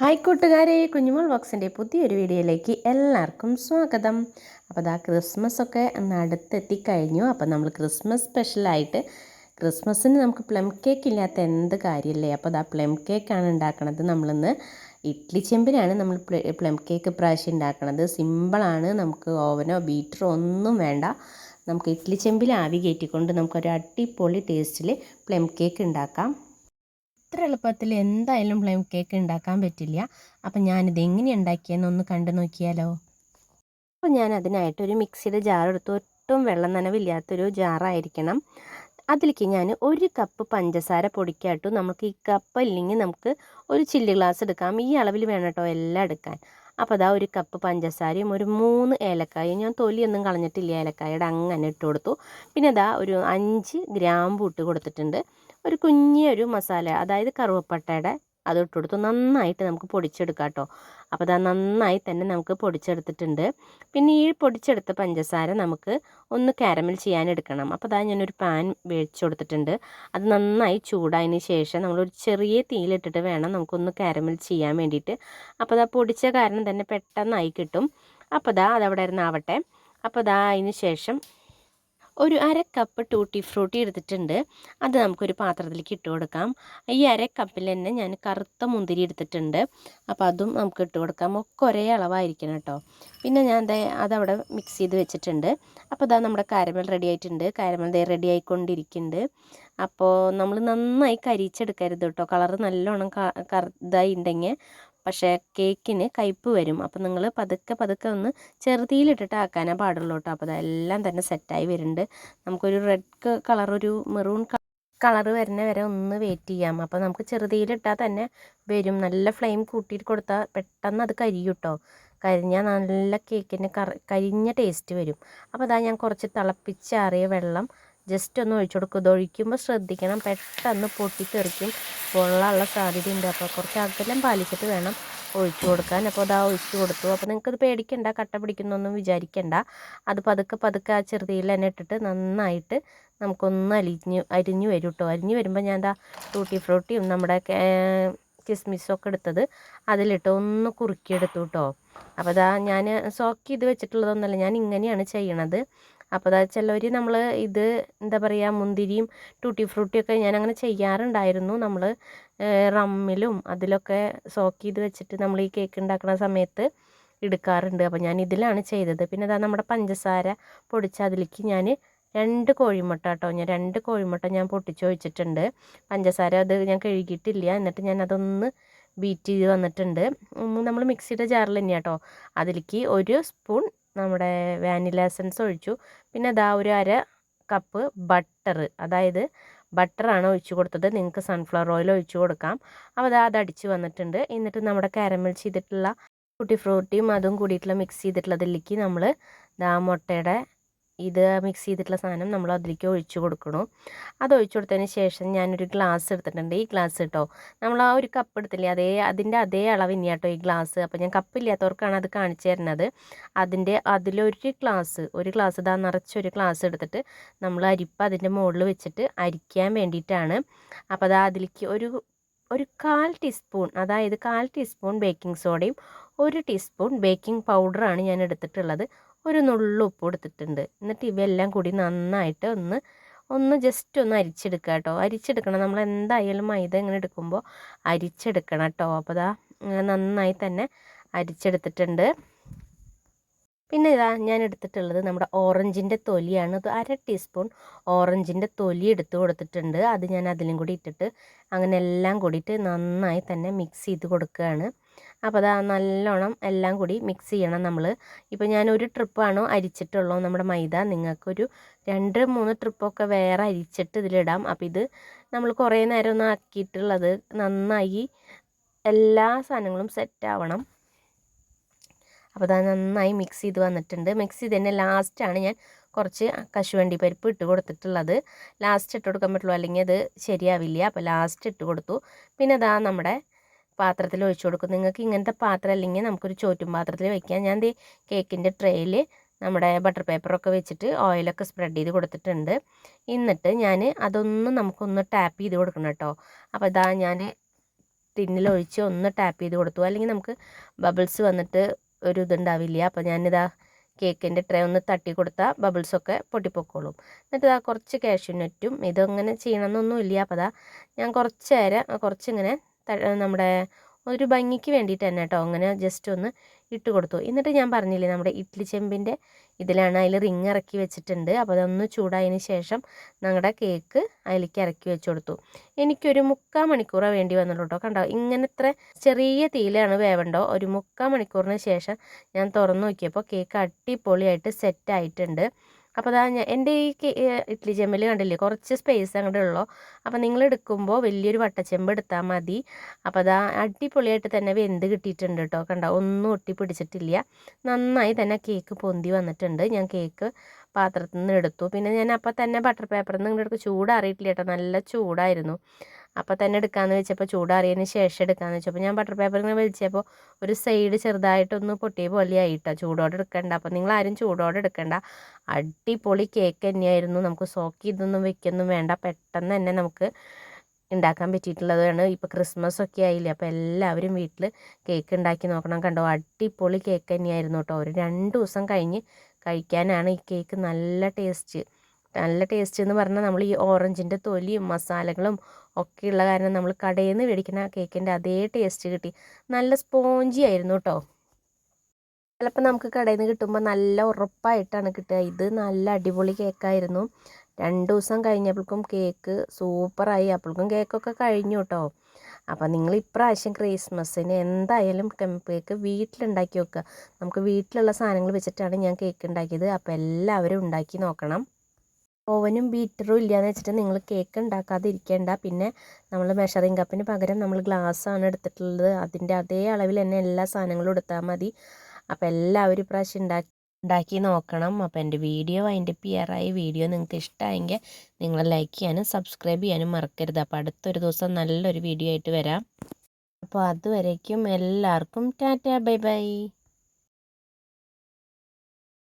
Hi കൂട്ടുകാരെ കുഞ്ഞുമോൾ ബോക്സിന്റെ പുതിയൊരു വീഡിയോയിലേക്ക് എല്ലാവർക്കും സ്വാഗതം. അപ്പോൾ അതാ ക്രിസ്മസ് ഒക്കെ കഴിഞ്ഞു. അപ്പോൾ നമ്മൾ ക്രിസ്മസ് സ്പെഷ്യലായിട്ട് ക്രിസ്മസിന് നമുക്ക് പ്ലം കേക്ക് ഇല്ലാത്ത എന്ത് കാര്യമല്ലേ? അപ്പോൾ അതാ പ്ലം കേക്കാണ് ഉണ്ടാക്കണത് നമ്മളിന്ന്. ഇഡ്ലി ചെമ്പിനാണ് നമ്മൾ പ്ലം കേക്ക് പ്രാവശ്യം ഉണ്ടാക്കണത്. സിമ്പിളാണ്. നമുക്ക് ഓവനോ ബീറ്ററോ ഒന്നും വേണ്ട. നമുക്ക് ഇഡ്ലി ചെമ്പിൽ ആവി കയറ്റിക്കൊണ്ട് നമുക്കൊരു അടിപൊളി ടേസ്റ്റിൽ പ്ലം കേക്ക് ഉണ്ടാക്കാം. ഇത്ര എളുപ്പത്തിൽ എന്തായാലും പ്ലം കേക്ക് ഉണ്ടാക്കാൻ പറ്റില്ല. അപ്പം ഞാനിത് എങ്ങനെ ഉണ്ടാക്കിയെന്നൊന്ന് കണ്ടു നോക്കിയാലോ. അപ്പോൾ ഞാൻ അതിനായിട്ട് ഒരു മിക്സിയുടെ ജാർ എടുത്ത്. ഒട്ടും വെള്ളം നനവില്ലാത്തൊരു ജാറായിരിക്കണം അതിലേക്ക് ഞാൻ ഒരു കപ്പ് പഞ്ചസാര പൊടിക്കാട്ടു. നമുക്ക് ഈ കപ്പ് ഇല്ലെങ്കിൽ നമുക്ക് ഒരു ചില്ലി ഗ്ലാസ് എടുക്കാം. ഈ അളവിൽ വേണം കേട്ടോ എല്ലാം എടുക്കാൻ. അപ്പോൾ അതാ ഒരു കപ്പ് പഞ്ചസാരയും ഒരു മൂന്ന് ഏലക്കായും ഞാൻ തൊലിയൊന്നും കളഞ്ഞിട്ടില്ല ഏലക്കായുടെ അങ്ങനെ ഇട്ട് കൊടുത്തു. പിന്നെ അതാ ഒരു അഞ്ച് ഗ്രാമ്പു ഇട്ട് കൊടുത്തിട്ടുണ്ട്. ഒരു കുഞ്ഞിയൊരു മസാല അതായത് കറുവപ്പട്ടയുടെ അത് ഇട്ട് നന്നായിട്ട് നമുക്ക് പൊടിച്ചെടുക്കാം കേട്ടോ. അപ്പോൾ അത് നന്നായി തന്നെ നമുക്ക് പൊടിച്ചെടുത്തിട്ടുണ്ട്. പിന്നെ ഈ പൊടിച്ചെടുത്ത പഞ്ചസാര നമുക്ക് ഒന്ന് കാരമൽ ചെയ്യാൻ എടുക്കണം അപ്പോൾ അതാ ഞാനൊരു പാൻ വേടിച്ചു കൊടുത്തിട്ടുണ്ട് അത് നന്നായി ചൂടായതിന് ശേഷം നമ്മളൊരു ചെറിയ തീയിലിട്ടിട്ട് വേണം നമുക്കൊന്ന് കാരമൽ ചെയ്യാൻ വേണ്ടിയിട്ട്. അപ്പോൾ അതാ പൊടിച്ച കാരണം തന്നെ പെട്ടെന്നായി കിട്ടും. അപ്പോൾ അതാ അതവിടെ ഇരുന്നാവട്ടെ. അപ്പോൾ അതാ അതിന് ശേഷം ഒരു അര കപ്പ് ടൂട്ടി ഫ്രൂട്ടി എടുത്തിട്ടുണ്ട്. അത് നമുക്കൊരു പാത്രത്തിലേക്ക് ഇട്ട് കൊടുക്കാം. ഈ അര കപ്പിൽ തന്നെ ഞാൻ കറുത്ത മുന്തിരി എടുത്തിട്ടുണ്ട്. അപ്പോൾ അതും നമുക്ക് ഇട്ട് കൊടുക്കാം. ഒക്കെ ഒരേ അളവായിരിക്കണം കേട്ടോ. പിന്നെ ഞാൻ അതവിടെ മിക്സ് ചെയ്ത് വെച്ചിട്ടുണ്ട്. അപ്പോൾ അതാ നമ്മുടെ കാരമൽ റെഡി ആയിട്ടുണ്ട്. കാരമൽ ദേ റെഡി ആയിക്കൊണ്ടിരിക്കുന്നുണ്ട്. അപ്പോൾ നമ്മൾ നന്നായി കരിച്ചെടുക്കരുത് കേട്ടോ. കളർ നല്ലോണം ഇതായി ഉണ്ടെങ്കിൽ പക്ഷേ കേക്കിന് കയ്പ്പ് വരും. അപ്പോൾ നിങ്ങൾ പതുക്കെ പതുക്കെ ഒന്ന് ചെറുതിയിലിട്ടിട്ട് ആക്കാനേ പാടുള്ളൂ കേട്ടോ അപ്പോൾ അതെല്ലാം തന്നെ സെറ്റായി വരുന്നുണ്ട്. നമുക്കൊരു റെഡ് കളർ ഒരു മെറൂൺ കളർ വരുന്ന വരെ ഒന്ന് വെയിറ്റ് ചെയ്യാം. അപ്പോൾ നമുക്ക് ചെറുതിയിലിട്ടാൽ തന്നെ വരും. നല്ല ഫ്ലെയിം കൂട്ടിയിട്ട് കൊടുത്താൽ പെട്ടെന്ന് അത് കരിയും കേട്ടോ കരിഞ്ഞാൽ നല്ല കേക്കിന് കരിഞ്ഞ ടേസ്റ്റ് വരും. അപ്പോൾ അതാ ഞാൻ കുറച്ച് തിളപ്പിച്ചാറിയ വെള്ളം ജസ്റ്റ് ഒന്ന് ഒഴിച്ചു കൊടുക്കും. ഇത് ഒഴിക്കുമ്പോൾ ശ്രദ്ധിക്കണം. പെട്ടെന്ന് പൊട്ടിത്തെറിക്കും. പൊള്ളാനുള്ള സാധ്യതയുണ്ട്. അപ്പോൾ കുറച്ച് അകലം പാലിച്ചിട്ട് വേണം ഒഴിച്ചു കൊടുക്കാൻ. അപ്പോൾ അതാ ഒഴിച്ചു കൊടുത്തു. അപ്പോൾ നിങ്ങൾക്കത് പേടിക്കണ്ട. കട്ട പിടിക്കുന്നൊന്നും വിചാരിക്കണ്ട. അത് പതുക്കെ പതുക്കെ ആ ചെറുതിയിൽ തന്നെ ഇട്ടിട്ട് നന്നായിട്ട് നമുക്കൊന്ന് അലിഞ്ഞ് അരിഞ്ഞു വരും കേട്ടോ അരിഞ്ഞു വരുമ്പോൾ ഞാൻ എന്താ ടൂട്ടി ഫ്രൂട്ടിയും നമ്മുടെ കിസ്മിസും ഒക്കെ എടുത്തത് അതിലിട്ട് ഒന്ന് കുറുക്കിയെടുത്തു കേട്ടോ അപ്പോൾ അതാ ഞാൻ സോക്ക് ചെയ്ത് വെച്ചിട്ടുള്ളതൊന്നുമല്ല ഞാൻ ഇങ്ങനെയാണ് ചെയ്യണത്. അപ്പോൾ അതാ ചിലവർ നമ്മൾ ഇത് എന്താ പറയുക മുന്തിരിയും ടൂട്ടി ഫ്രൂട്ടിയൊക്കെ ഞാൻ അങ്ങനെ ചെയ്യാറുണ്ടായിരുന്നു നമ്മൾ റമ്മിലും അതിലൊക്കെ സോക്ക് ചെയ്ത് വെച്ചിട്ട് നമ്മൾ ഈ കേക്ക് ഉണ്ടാക്കുന്ന സമയത്ത് എടുക്കാറുണ്ട്. അപ്പോൾ ഞാൻ ഇതിലാണ് ചെയ്തത്. പിന്നെ അതാ നമ്മുടെ പഞ്ചസാര പൊടിച്ച അതിലേക്ക് ഞാൻ രണ്ട് കോഴിമുട്ട കേട്ടോ ഞാൻ രണ്ട് കോഴിമുട്ട ഞാൻ പൊട്ടിച്ച് ഒഴിച്ചിട്ടുണ്ട്. പഞ്ചസാര അത് ഞാൻ കഴുകിയിട്ടില്ല. എന്നിട്ട് ഞാൻ അതൊന്ന് ബീറ്റ് ചെയ്ത് വന്നിട്ടുണ്ട്. നമ്മൾ മിക്സിയുടെ ജാറിൽ തന്നെയാണ് കേട്ടോ അതിലേക്ക് ഒരു സ്പൂൺ നമ്മുടെ വാനില എസൻസ് ഒഴിച്ചു. പിന്നെ അതാ ഒരു അര കപ്പ് ബട്ടർ അതായത് ബട്ടറാണ് ഒഴിച്ചു കൊടുത്തത്. നിങ്ങൾക്ക് സൺഫ്ലവർ ഓയിൽ ഒഴിച്ചു കൊടുക്കാം. അപ്പോൾ അതാ അടിച്ച് വന്നിട്ടുണ്ട്. എന്നിട്ട് നമ്മുടെ കാരമൽ ചെയ്തിട്ടുള്ള കുട്ടി ഫ്രൂട്ടിയും അതും കൂടിയിട്ടുള്ള മിക്സ് ചെയ്തിട്ടുള്ളതിലേക്ക് നമ്മൾ ദാ മുട്ടയുടെ ഇത് മിക്സ് ചെയ്തിട്ടുള്ള സാധനം നമ്മൾ അതിലേക്ക് ഒഴിച്ചു കൊടുക്കണം. അത് ഒഴിച്ചു കൊടുത്തതിന് ശേഷം ഞാനൊരു ഗ്ലാസ് എടുത്തിട്ടുണ്ട്. ഈ ഗ്ലാസ് കേട്ടോ നമ്മൾ ആ ഒരു കപ്പ് എടുത്തില്ലേ അതേ അതിന്റെ അതേ അളവ് ഇനി കേട്ടോ ഈ ഗ്ലാസ് അപ്പോൾ ഞാൻ കപ്പില്ലാത്തവർക്കാണ് അത് കാണിച്ചു തരുന്നത്. അതിന്റെ അതിലൊരു ഗ്ലാസ് ഒരു ഗ്ലാസ് ഇതാ നിറച്ചൊരു ഗ്ലാസ് എടുത്തിട്ട് നമ്മൾ അരിപ്പ് അതിന്റെ മുകളിൽ വെച്ചിട്ട് അരിക്കാൻ വേണ്ടിയിട്ടാണ്. അപ്പോൾ അത് അതിലേക്ക് ഒരു ഒരു കാൽ ടീസ്പൂൺ അതായത് കാൽ ടീസ്പൂൺ ബേക്കിംഗ് സോഡയും ഒരു ടീസ്പൂൺ ബേക്കിംഗ് പൗഡറാണ് ഞാൻ എടുത്തിട്ടുള്ളത്. ഒരു നുള്ളു ഉപ്പ് കൊടുത്തിട്ടുണ്ട്. എന്നിട്ട് ഇവയെല്ലാം കൂടി നന്നായിട്ട് ഒന്ന് ഒന്ന് ജസ്റ്റ് ഒന്ന് അരിച്ചെടുക്കുക കേട്ടോ. അരിച്ചെടുക്കണം. നമ്മൾ എന്തായാലും മൈദ ഇങ്ങനെ എടുക്കുമ്പോൾ അരിച്ചെടുക്കണം കേട്ടോ. അപ്പോൾ അതാ നന്നായി തന്നെ അരിച്ചെടുത്തിട്ടുണ്ട്. പിന്നെ ഇതാ ഞാൻ എടുത്തിട്ടുള്ളത് നമ്മുടെ ഓറഞ്ചിന്റെ തൊലിയാണ്. അത് അര ടീസ്പൂൺ ഓറഞ്ചിന്റെ തൊലി എടുത്ത് കൊടുത്തിട്ടുണ്ട്. അത് ഞാൻ അതിലും കൂടി ഇട്ടിട്ട് അങ്ങനെ എല്ലാം കൂടിയിട്ട് നന്നായി തന്നെ മിക്സ് ചെയ്ത് കൊടുക്കുകയാണ്. അപ്പോൾ അതാ നല്ലോണം എല്ലാം കൂടി മിക്സ് ചെയ്യണം നമ്മൾ ഇപ്പോൾ ഞാൻ ഒരു ട്രിപ്പാണോ അരിച്ചിട്ടുള്ളൂ നമ്മുടെ മൈദ. നിങ്ങൾക്കൊരു രണ്ട് മൂന്ന് ട്രിപ്പൊക്കെ വേറെ അരിച്ചിട്ട് ഇതിലിടാം. അപ്പോൾ ഇത് നമ്മൾ കുറേ നേരം ഒന്ന് ആക്കിയിട്ടുള്ളത് നന്നായി എല്ലാ സാധനങ്ങളും സെറ്റ് ആവണം. അപ്പോൾ അത് നന്നായി മിക്സ് ചെയ്ത് വന്നിട്ടുണ്ട്. മിക്സ് ചെയ്ത് തന്നെ ലാസ്റ്റാണ് ഞാൻ കുറച്ച് കശുവണ്ടി പരിപ്പ് ഇട്ട് കൊടുത്തിട്ടുള്ളത്. ലാസ്റ്റ് ഇട്ട് കൊടുക്കാൻ പറ്റുള്ളൂ. അല്ലെങ്കിൽ അത് ശരിയാവില്ല. അപ്പോൾ ലാസ്റ്റ് ഇട്ട് കൊടുത്തു. പിന്നെ അതാ നമ്മുടെ പാത്രത്തിൽ ഒഴിച്ചു കൊടുക്കും. നിങ്ങൾക്ക് ഇങ്ങനത്തെ പാത്രം അല്ലെങ്കിൽ നമുക്കൊരു ചോറ്റും പാത്രത്തിൽ വയ്ക്കാം ഞാൻ ദേ കേക്കിന്റെ ട്രേയിൽ നമ്മുടെ ബട്ടർ പേപ്പറൊക്കെ വെച്ചിട്ട് ഓയിലൊക്കെ സ്പ്രെഡ് ചെയ്ത് കൊടുത്തിട്ടുണ്ട്. എന്നിട്ട് ഞാൻ അതൊന്ന് നമുക്കൊന്ന് ടാപ്പ് ചെയ്ത് കൊടുക്കണം കേട്ടോ. അപ്പോൾ ഇതാ ഞാൻ ടിന്നിലൊഴിച്ച് ഒന്ന് ടാപ്പ് ചെയ്ത് കൊടുത്തു. അല്ലെങ്കിൽ നമുക്ക് ബബിൾസ് വന്നിട്ട് ഒരു ഇതുണ്ടാവില്ല. അപ്പോൾ ഞാനിതാ കേക്കിന്റെ ട്രേ ഒന്ന് തട്ടി കൊടുത്താൽ ബബിൾസൊക്കെ പൊട്ടിപ്പൊക്കോളും. എന്നിട്ട് ഇതാ കുറച്ച് കാഷ്യൂനറ്റും ഇതങ്ങനെ ചെയ്യണമെന്നൊന്നുമില്ല. അപ്പോൾ അതാ ഞാൻ കുറച്ച് നേരം കുറച്ചിങ്ങനെ നമ്മുടെ ഒരു ഭംഗിക്ക് വേണ്ടിയിട്ട് തന്നെ കേട്ടോ അങ്ങനെ ജസ്റ്റ് ഒന്ന് ഇട്ട് കൊടുത്തു. എന്നിട്ട് ഞാൻ പറഞ്ഞില്ലേ നമ്മുടെ ഇഡ്ലി ചെമ്പിന്റെ ഇതിലാണ് അതിൽ റിങ് ഇറക്കി വെച്ചിട്ടുണ്ട്. അപ്പോൾ അതൊന്ന് ചൂടായതിന് ശേഷം ഞങ്ങളുടെ കേക്ക് അതിലേക്ക് ഇറക്കി വെച്ച് കൊടുത്തു. എനിക്കൊരു മുക്കാൽ മണിക്കൂറാണ് വേണ്ടി വന്നുള്ളൂ കേട്ടോ കണ്ടോ? ഇങ്ങനത്ര ചെറിയ തീയിലാണ് വേവണ്ടോ ഒരു മുക്കാൽ മണിക്കൂറിന് ശേഷം ഞാൻ തുറന്നു നോക്കിയപ്പോൾ കേക്ക് അടിപൊളിയായിട്ട് സെറ്റ് ആയിട്ടുണ്ട്. അപ്പോൾ അതാ എന്റെ ഈ ഇഡ്ഡലി ചെമ്പിൽ കണ്ടില്ലേ? കുറച്ച് സ്പേസ് അങ്ങോട്ട് ഉള്ളൂ. അപ്പോൾ നിങ്ങൾ എടുക്കുമ്പോൾ വലിയൊരു വട്ടച്ചെമ്പ് എടുത്താൽ മതി. അപ്പോൾ അതാ അടിപൊളിയായിട്ട് തന്നെ വെന്ത് കിട്ടിയിട്ടുണ്ട് കേട്ടോ കണ്ട? ഒന്നും ഒട്ടി പിടിച്ചിട്ടില്ല. നന്നായി തന്നെ കേക്ക് പൊന്തി വന്നിട്ടുണ്ട്. ഞാൻ കേക്ക് പാത്രത്തിൽ നിന്ന് എടുത്തു. പിന്നെ ഞാൻ അപ്പോൾ തന്നെ ബട്ടർ പേപ്പറിൽ നിന്ന് ഇങ്ങോട്ട് ചൂടാറിയിട്ടില്ല കേട്ടോ നല്ല ചൂടായിരുന്നു. അപ്പോൾ തന്നെ എടുക്കാമെന്ന് വെച്ചപ്പോൾ ചൂടാറിയതിന് ശേഷം എടുക്കാമെന്ന് വെച്ചപ്പോൾ ഞാൻ ബട്ടർ പേപ്പർ ഇങ്ങനെ വലിച്ചപ്പോൾ ഒരു സൈഡ് ചെറുതായിട്ടൊന്ന് പൊട്ടിയ പോലെ ആയിട്ടോ. ചൂടോടെ എടുക്കണ്ട. അപ്പോൾ നിങ്ങൾ ആരും ചൂടോടെ എടുക്കണ്ട. അടിപൊളി കേക്ക് തന്നെയായിരുന്നു. നമുക്ക് സോക്ക് ഇതൊന്നും വെക്കൊന്നും വേണ്ട. പെട്ടെന്ന് തന്നെ നമുക്ക് ഉണ്ടാക്കാൻ പറ്റിയിട്ടുള്ളതാണ്. ഇപ്പോൾ ക്രിസ്മസ് ഒക്കെ ആയില്ലേ. അപ്പോൾ എല്ലാവരും വീട്ടിൽ കേക്ക് ഉണ്ടാക്കി നോക്കണം കണ്ടോ. അടിപൊളി കേക്ക് തന്നെയായിരുന്നു കേട്ടോ ഒരു രണ്ട് ദിവസം കഴിഞ്ഞ് കഴിക്കാനാണ് ഈ കേക്ക് നല്ല ടേസ്റ്റ് നല്ല ടേസ്റ്റ് എന്ന് പറഞ്ഞാൽ നമ്മൾ ഈ ഓറഞ്ചിന്റെ തൊലിയും മസാലകളും ഒക്കെയുള്ള കാരണം നമ്മൾ കടയിൽ നിന്ന് മേടിക്കുന്ന കേക്കിന്റെ അതേ ടേസ്റ്റ് കിട്ടി. നല്ല സ്പോഞ്ചി ആയിരുന്നു കേട്ടോ ചിലപ്പോൾ നമുക്ക് കടയിൽ നിന്ന് കിട്ടുമ്പോൾ നല്ല ഉറപ്പായിട്ടാണ് കിട്ടുക. ഇത് നല്ല അടിപൊളി കേക്കായിരുന്നു രണ്ട് ദിവസം കഴിഞ്ഞപ്പോഴേക്കും കേക്ക് സൂപ്പറായി അപ്പോഴേക്കും കേക്കൊക്കെ കഴിഞ്ഞു കേട്ടോ അപ്പോൾ നിങ്ങൾ ഇപ്രാവശ്യം ക്രിസ്മസിന് എന്തായാലും കേക്ക് വീട്ടിലുണ്ടാക്കി വെക്കുക. നമുക്ക് വീട്ടിലുള്ള സാധനങ്ങൾ വെച്ചിട്ടാണ് ഞാൻ കേക്ക് ഉണ്ടാക്കിയത്. അപ്പോൾ എല്ലാവരും ഉണ്ടാക്കി നോക്കണം. ഓവനും ബീറ്ററും ഇല്ലയെന്ന് വെച്ചിട്ട് നിങ്ങൾ കേക്ക് ഉണ്ടാക്കാതിരിക്കേണ്ട. പിന്നെ നമ്മൾ മെഷറിംഗ് കപ്പിന് പകരം നമ്മൾ ഗ്ലാസ്സാണ് എടുത്തിട്ടുള്ളത്. അതിന്റെ അതേ അളവിൽ തന്നെ എല്ലാ സാധനങ്ങളും എടുത്താൽ മതി. അപ്പോൾ എല്ലാവരും ഇപ്രാവശ്യം ഉണ്ടാക്കി ഉണ്ടാക്കി നോക്കണം. അപ്പോൾ എന്റെ വീഡിയോ അതിന്റെ പിയറായി വീഡിയോ നിങ്ങൾക്ക് ഇഷ്ടമായെങ്കിൽ നിങ്ങൾ ലൈക്ക് ചെയ്യാനും സബ്സ്ക്രൈബ് ചെയ്യാനും മറക്കരുത്. അപ്പോൾ അടുത്തൊരു ദിവസം നല്ലൊരു വീഡിയോ ആയിട്ട് വരാം. അപ്പോൾ അതുവരേക്കും എല്ലാവർക്കും ടാറ്റ ബൈ ബൈ.